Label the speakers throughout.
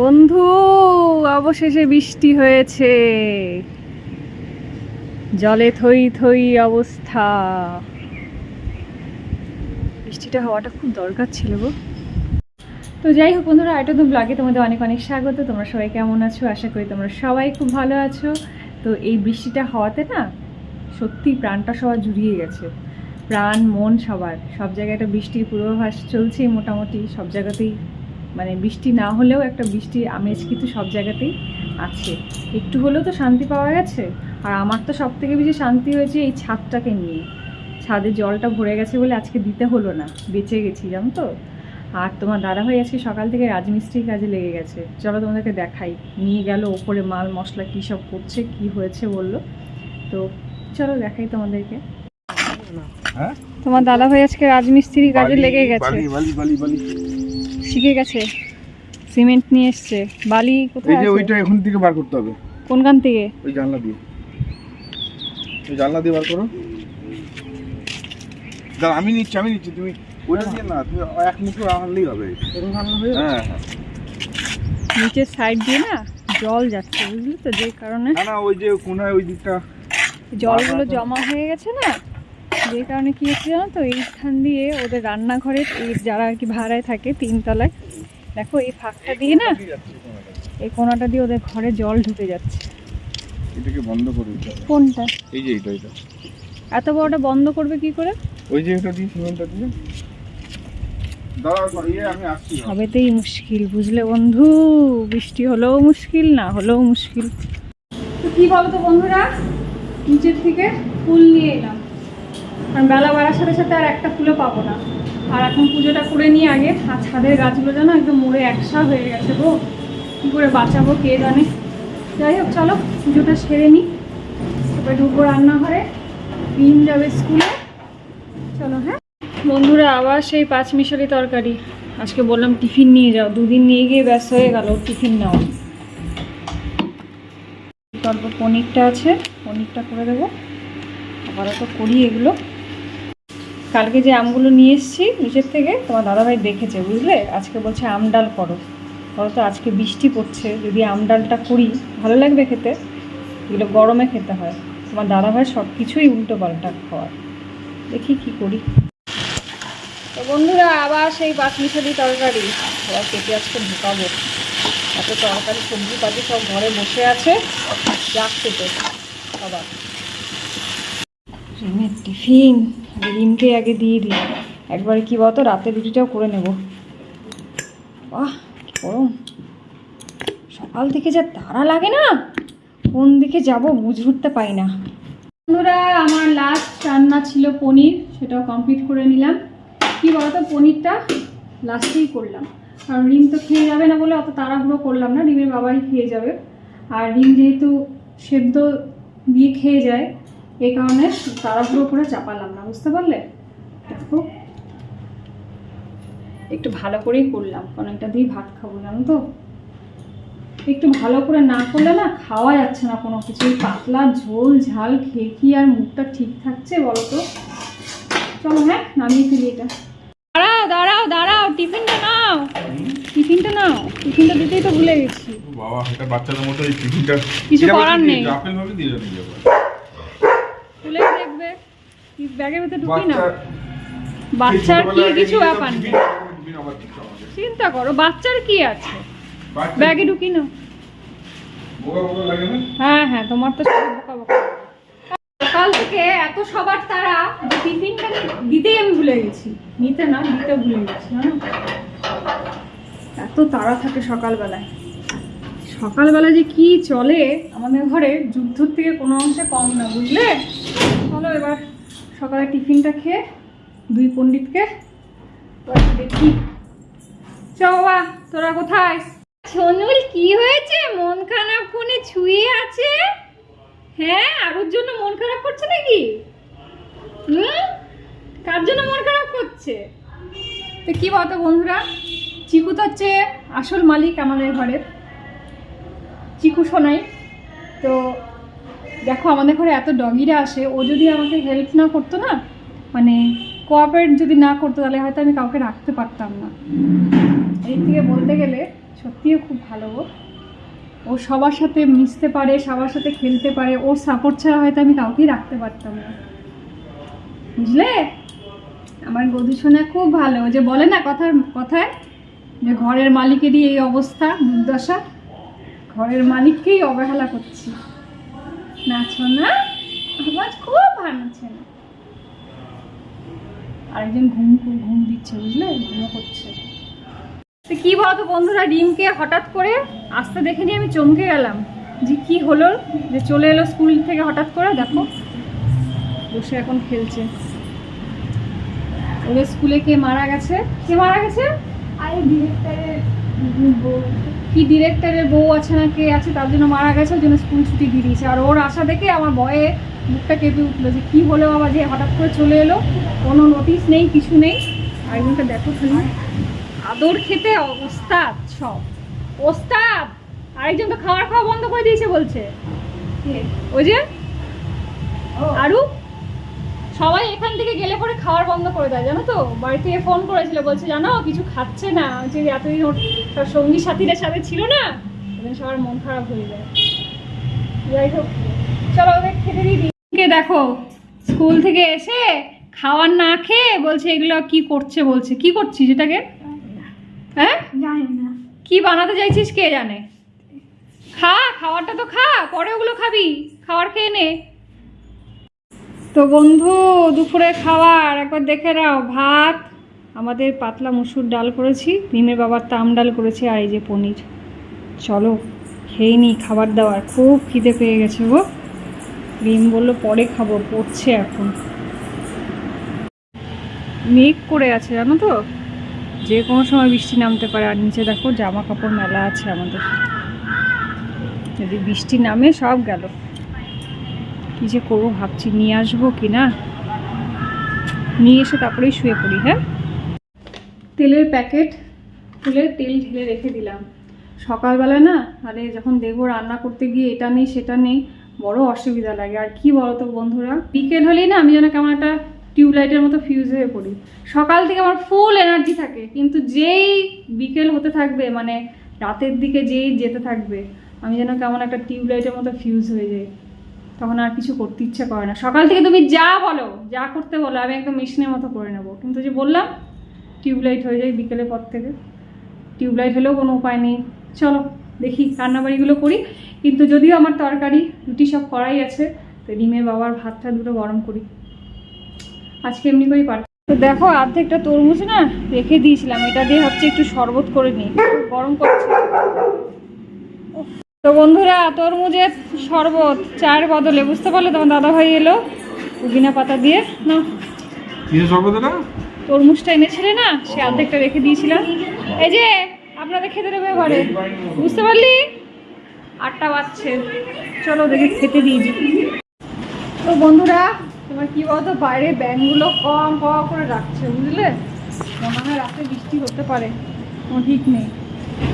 Speaker 1: বন্ধু, অবশেষে বৃষ্টি হয়েছে। জলে থই থই অবস্থা। বৃষ্টিটা হওয়াটা খুব দরকার ছিল গো। তো যাই হোক বন্ধুরা এটা তো ব্লগে তোমাদের অনেক অনেক স্বাগত। তোমরা সবাই কেমন আছো? আশা করি তোমরা সবাই খুব ভালো আছো। তো এই বৃষ্টিটা হওয়াতে না সত্যি প্রাণটা সবার জুড়িয়ে গেছে। প্রাণ, মন, সবার। সব জায়গায় একটা বৃষ্টির পূর্বাভাস চলছেই মোটামুটি, সব জায়গাতেই। মানে বৃষ্টি না হলেও একটা বৃষ্টির আমেজ কিন্তু সব জায়গাতেই আছে। একটু হলেও তো শান্তি পাওয়া গেছে। আর আমার তো সব থেকে বেশি শান্তি হয়েছে এই ছাদটাকে নিয়ে। ছাদে জলটা ভরে গেছে বলে আজকে দিতে হলো না বেঁচে গেছি জানো তো? আর তোমার দাদাভাই আজকে সকাল থেকে রাজমিস্ত্রির কাজে লেগে গেছে। চলো তোমাদেরকে দেখাই নিয়ে গেল ওপরে মাল মশলা কী সব করছে কি হয়েছে বলল। তো চলো দেখাই তোমাদেরকে।
Speaker 2: হ্যাঁ?
Speaker 1: তোমার দাদাভাই আজকে রাজমিস্ত্রির কাজে লেগে গেছে। শিখে গেছে। সিমেন্ট নিয়ে এসছে। বালি কোথায় আছে?
Speaker 2: ওইটা এখন থেকে বার করতে হবে।
Speaker 1: কোনখান থেকে?
Speaker 2: ওই জানলা দিয়ে। ওই জানলা দিয়ে বার করো। দাঁড়া আমি নিচ্ছি আমি নিচ্ছি। তুমি ওইটা দিয়ে না তুমি এক মুঠো আনলেই হবে। হ্যাঁ হ্যাঁ।
Speaker 1: নিচের সাইড দিয়ে না জল যাচ্ছে বুঝলি তো? যে কারণে
Speaker 2: না না ওই যে কোনায় ওই দিকটা
Speaker 1: জলগুলো জমা হয়ে গেছে না? যে কারণে কি হচ্ছে জানো তো? এইখান দিয়ে ওদের রান্নাঘরে এই যারা আর কি ভাড়ায় থাকে তিনতলায় দেখো এই ফাঁকটা দিয়ে না এই কোনাটা দিয়ে ওদের ঘরে জল ঢুকে যাচ্ছে।
Speaker 2: এটাকে বন্ধ করে
Speaker 1: কোনটা?
Speaker 2: এই যে
Speaker 1: এত বড়টা বন্ধ করবে কি করে?
Speaker 2: ওই যে এটা দিয়ে সিমেন্টটা দিয়ে। দাঁড়াও ইয়ে আমি আসছি।
Speaker 1: সবেতেই মুশকিল বুঝলে বন্ধু? বৃষ্টি হলেও মুশকিল না হলেও মুশকিল। তো কি বলতো বন্ধুরা? নিচের থেকে ফুল নিয়ে এলাম। কারণ বেলা বাড়ার সাথে সাথে আর একটা ফুলও পাবো না। আর এখন পুজোটা করে নিয়ে আগে। আর ছাদের গাছগুলো যেন একদম মরে একসা হয়ে গেছে গো। কী করে বাঁচাবো কে জানে? যাই হোক, চলো, পুজোটা সেরে নিই। তারপরে ঢুকবো রান্নাঘরে। দিন যাবে স্কুলে। চলো হ্যাঁ। বন্ধুরা, আবার সেই পাঁচ মিশালি তরকারি। আজকে বললাম টিফিন নিয়ে যাও। দুদিন নিয়ে গিয়ে ব্যস্ত হয়ে গেল টিফিন নেওয়া। তারপর পনিরটা আছে। পনিরটা করে দেবো। আপাতত করি এগুলো। কালকে যে আমগুলো নিয়ে এসেছি, নিচের থেকে, তোমার দাদাভাই দেখেছে, বুঝলে? আজকে বলছে আম ডাল করো। তো, আজকে বৃষ্টি পড়ছে, যদি আম ডালটা করি, ভালো লাগবে খেতে? এগুলো গরমে খেতে হয়। তোমার দাদাভাই সব কিছুই উল্টো পাল্টা খাওয়ার দেখি কি করি। তো বন্ধুরা, আবার সেই পাঁচমিশালি তরকারি। আবার কেটে আজকে ঢুকাবো। এত তরকারি সবজি পাতি সব ঘরে বসে আছে। যাচ্ছে খেতে। আবার রিমের টিফিন রিমকে আগে দিয়ে দিই। একবারে কি বলতো রাতের রুটিটাও করে নেব। বাহ, কি গরম। সকাল থেকে যা তাড়া লাগে না, কোন দিকে যাব বুঝে উঠতে পারি না। বন্ধুরা, আমার লাস্ট রান্না ছিল পনির, সেটাও কমপ্লিট করে নিলাম। কি বলতো, পনিরটা লাস্টেই করলাম। কারণ রিম তো খেয়ে যাবে না বলে অত তাড়াহুড়ো করলাম না, রিমের বাবাই খেয়ে যাবে। আর রিম যেহেতু সেদ্ধ দিয়ে খেয়ে যায় এই কারণে তাড়াহুড়ো করে চাপালাম না বুঝতে পারলে? দেখো। একটু ভালো করেই করলাম কারণ এটা দিয়ে ভাত খাব জানো তো? একটু ভালো করে না করলে না খাওয়া যাচ্ছে না কোনো কিছু। পাতলা ঝোল ঝাল খেয়ে কি আর মুখটা ঠিক থাকছে বলো তো? চলো হ্যাঁ নামিয়ে ফেলি এটা। দাঁড়াও দাঁড়াও দাঁড়াও টিফিনটা নাও। টিফিনটা নাও টিফিনটা দিতেই তো ভুলে গেছি।
Speaker 2: বাবা এটা বাচ্চাদের মতো এই টিফিনটা
Speaker 1: কিছু করার নেই।
Speaker 2: আপেল ভাবে দিয়ে যাব
Speaker 1: ব্যাগের ভিতরে ঢুকি না। বাচ্চার কি কিছু ব্যাপার নেই। চিন্তা করো বাচ্চার কি আছে? ব্যাগে ঢুকি না। হ্যাঁ হ্যাঁ তোমার তো সব বোকা বোকা। সকাল থেকে এত সবার তারা যে টিফিনটা দিতেই আমি ভুলে গেছি। নিতে না দিতে ভুলে গেছি জানো? এত থাকে সকালবেলায়। সকালবেলা যে কি চলে আমাদের ঘরে যুদ্ধর থেকে কোনো অংশে কম না বুঝলে? চলো এবার সকালে টিফিনটা খেয়ে দুই পণ্ডিতকে দেখি চ বাবা তোরা কোথায়? সোনুল কি হয়েছে? মন খারাপ ফোনে ছুঁয়ে আছে? হ্যাঁ আরুর জন্য মন খারাপ করছে নাকি? হুম? কার জন্য মন খারাপ করছে? তো কি বলতো বন্ধুরা? চিকু তো হচ্ছে আসল মালিক আমাদের ঘরের। চিকু সোনাই। তো দেখো আমাদের ঘরে এত ডগিরা আসে, ও যদি আমাকে হেল্প না করতো না মানে কোঅপারেট যদি না করতো, তাহলে হয়তো আমি কাউকে রাখতে পারতাম না। এই থেকে বলতে গেলে সত্যিও খুব ভালো ও। সবার সাথে মিশতে পারে, সবার সাথে খেলতে পারে, ওর সাপোর্ট ছাড়া হয়তো আমি কাউকেই রাখতে পারতাম না। বুঝলে? আমার সোনা খুব ভালো। যে বলে না কথার, কথায় যে ঘরের মালিকেরই এই অবস্থা, দুর্দশা। ঘরের মালিককেই অবহেলা করছি। নাচো না? আমার খুব ভালো ছেলে আরেকজন ঘুম ঘুম ঘুম দিচ্ছে, বুঝলে? ঘুমও করছে। তো কি বলতো বন্ধুরা, রিমকে হঠাৎ করে আসতে দেখে নিয়ে আমি চমকে গেলাম। যে কি হলো? যে চলে এলো স্কুল থেকে হঠাৎ করে, দেখো। বসে এখন খেলছে। ওদের স্কুলে কে মারা গেছে? কে মারা গেছে?
Speaker 3: আরে ডিরেক্টরের
Speaker 1: কি ডিরেক্টরের বউ আছে না কে আছে তার জন্য মারা গেছে ওই জন্য স্কুল ছুটি দিয়ে দিয়েছে। আর ওর আশা দেখে আমার বয়ে মুখটা কেঁপে উঠল যে কী হলো বাবা যে হঠাৎ করে চলে এলো। কোনো নোটিশ নেই কিছু নেই। আরেকজনকে দেখো খালি আদর খেতে ওস্তাদ সব। ওস্তাদ! আরেকজন তো খাওয়ার খাওয়া বন্ধ করে দিয়েছে বলছে। ওই যে? আরু? সবাই এখান থেকে গেলে পরে খাওয়ার বন্ধ করে দেয় জানো তো? বাড়ি থেকে ফোন করেছিল বলছে জানো কিছু খাচ্ছে না। যে এতদিন ওর সব সঙ্গী সাথীদের সাথে ছিল না ওদের সবার মন খারাপ হয়ে যায়। যাই হোক চলো ওদের খেতে দিই। দেখো স্কুল থেকে এসে খাওয়ার না খেয়ে বলছে এগুলো কি করছে? বলছে। কি করছিস এটাকে? হ্যাঁ?
Speaker 3: জানি না।
Speaker 1: কি বানাতে চাইছিস কে জানে? খা খাবারটা তো খা পরে ওগুলো খাবি। খাবার খেয়ে নে। তো বন্ধু, দুপুরে খাবার। একবার দেখে নাও, ভাত, আমাদের পাতলা মুসুর ডাল করেছি, ভীমের বাবার তাম ডাল করেছি, আর এই যে পনির। চলো, খেয়ে নি খাবার দাবার। খুব খিদে পেয়ে গেছে গো। ভীম বলল, পরে খাব, পড়ছে এখন। মেঘ করে আছে, জানো তো? যে কোনো সময় বৃষ্টি নামতে পারে। আর নিচে দেখো, জামা কাপড় মেলা আছে আমাদের। যদি বৃষ্টি নামে, সব গেল। কি যে করব ভাবছি, নিয়ে আসব কি না? নিয়ে এসে তারপরেই শুয়ে পড়ি হ্যাঁ? তেলের প্যাকেট খুলে তেল ঢেলে রেখে দিলাম। সকালবেলা না আরে যখন দেখব রান্না করতে গিয়ে এটা নেই, সেটা নেই, বড় অসুবিধা লাগে। আর কি বলতো বন্ধুরা, বিকেল হলেই না আমি যেন কেমন একটা টিউবলাইটের মতো ফিউজ হয়ে পড়ি। সকাল থেকে আমার ফুল এনার্জি থাকে, কিন্তু যেই বিকেল হতে থাকবে মানে রাতের দিকে যেই যেতে থাকবে, আমি যেন কেমন একটা টিউবলাইটের মতো ফিউজ হয়ে যাই। তখন আর কিছু করতে ইচ্ছা করে না। সকাল থেকে তুমি যা বলো, যা করতে বলো, আমি একদম মেশিনের মতো করে নেব। কিন্তু যে বললাম, টিউবলাইট হয়ে যায় বিকেলের পর থেকে। টিউবলাইট হলেও কোনো উপায় নেই। চলো, দেখি রান্নাবাড়িগুলো করি। কিন্তু যদিও আমার তরকারি, রুটি সব করাই আছে, তো ডিমের বাবার ভাতটা দুটো গরম করি। আজকে এমনি করেই পার তো দেখো, অর্ধেকটা তরমুজ না রেখে দিয়েছিলাম। এটা দিয়ে হচ্ছে একটু শরবত করে নিই। গরম করছে। তো বন্ধুরা তরমুজের শরবত চায়ের বদলে বুঝতে পারলে তোমার দাদা ভাই এলো পুদিনা পাতা দিয়ে না তরমুজটা এনেছিলে না সে অর্ধেকটা রেখে দিয়েছিলাম। এই যে আপনাদের খেতে দেবে এবারে। বুঝতে পারলি? আটটা বাজছে। চলো দেখে খেতে দিয়েছি তো বন্ধুরা তোমার কি বলতো বাইরে ব্যাংকগুলো কম কম করে রাখছে বুঝলে? মনে হয় রাতে বৃষ্টি হতে পারে। কোনো ঠিক নেই।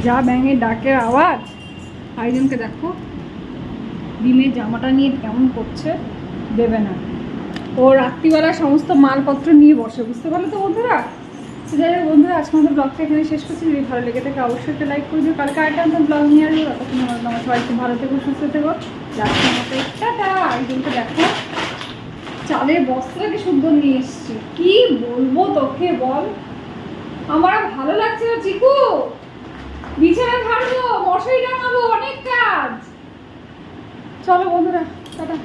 Speaker 1: যা ব্যাঙের ডাকের আওয়াজ আরেকজনকে দেখো, ডিমের জামাটা নিয়ে কেমন করছে, দেবে না। ও রাত্রিবেলা সমস্ত মালপত্র নিয়ে বসে, বুঝতে পারলে তো বন্ধুরা? যাই হোক বন্ধুরা, আজকে আমাদের ব্লগটা এখানে শেষ করছি। যদি ভালো লেগে থাকে অবশ্যই একটা লাইক করে দিও। কালকে আরেকটা নতুন ব্লগ নিয়ে আসব। ততক্ষণ আমার তোমার সবাই খুব ভালো থেকো, সুস্থ থেকো। যাচ্ছে মতো। টাটা! আরেকজনকে দেখো। চালের বস্ত্রটাকে সুন্দর নিয়ে এসছি। কি বলব তোকে বল? আমার ভালো লাগছে না, চিকু। বিছানা ঝাড়বো মশারি টাঙাবো অনেক কাজ। চলো বন্ধুরা টাটা।